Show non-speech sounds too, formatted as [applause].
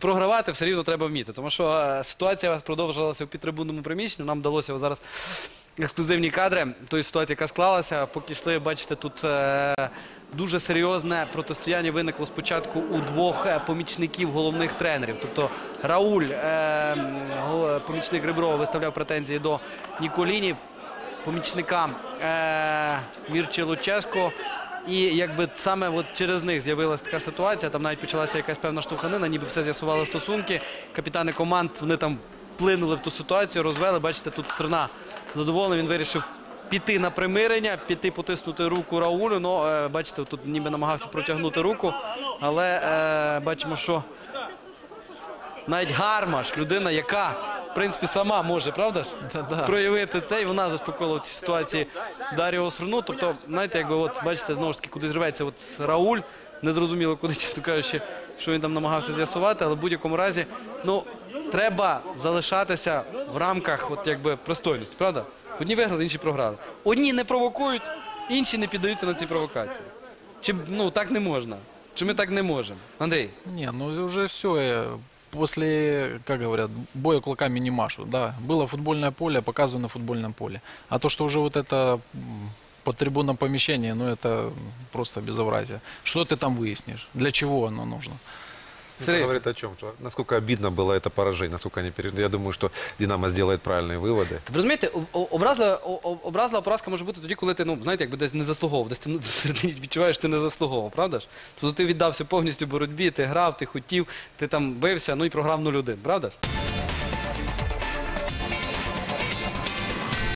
програвати все рівно треба вміти. Тому що е, ситуація продовжилася в підтрибунному приміщенні. Нам вдалося зараз ексклюзивні кадри тої ситуації, яка склалася. Поки йшли, бачите, тут е, дуже серйозне протистояння виникло спочатку у двох е, помічників головних тренерів. Тобто Рауль, помічник Реброва, виставляв претензії до Ніколіні, помічника е, Луческо. І якби саме от через них з'явилася така ситуація, там навіть почалася якась певна штовханина, ніби все з'ясували стосунки. Капітани команд вони там вплинули в ту ситуацію, розвели. Бачите, тут Стерна задоволений, він вирішив піти на примирення, піти потиснути руку Раулю. Ну, е, бачите, тут ніби намагався протягнути руку, але е, бачимо, що навіть Гармаш, людина, яка принципі сама може, правда ж? Проявити це, і вона заспокоїла в цій ситуації Даріо Сруну. Тобто, знаєте, якби от бачите, знову ж таки, куди зривається от Рауль. Незрозуміло, куди, чесно кажучи, що він там намагався з'ясувати, але в будь-якому разі, ну, треба залишатися в рамках от, якби, пристойності, правда? Одні виграли, інші програли. Одні не провокують, інші не піддаються на ці провокації. Чи ну так не можна? Чи ми так не можемо? Андрій, Не, ну уже все После, как говорят, боя кулаками не машут. Да, было футбольное поле, показываю на футбольном поле. А то, что уже вот это м, по трибунном помещении, ну это просто безобразие. Что ты там выяснишь? Для чего оно нужно? Это Сергей. говорит о чем? Что, насколько обидно было это поражение, насколько они пережили. Я думаю, что Динамо сделает правильные выводи. Ви розумієте, о- о- образлива, о- о- образлива поразка може бути тоді, коли ти, ну, знаєте, якби десь не заслуговував, десь ти ну, [laughs] всередині відчуваєш, що ти не заслуговував, правда ж? Тобто ти віддався повністю боротьбі, ти грав, ти хотів, ти там бився, ну і програв 0-1, правда ж?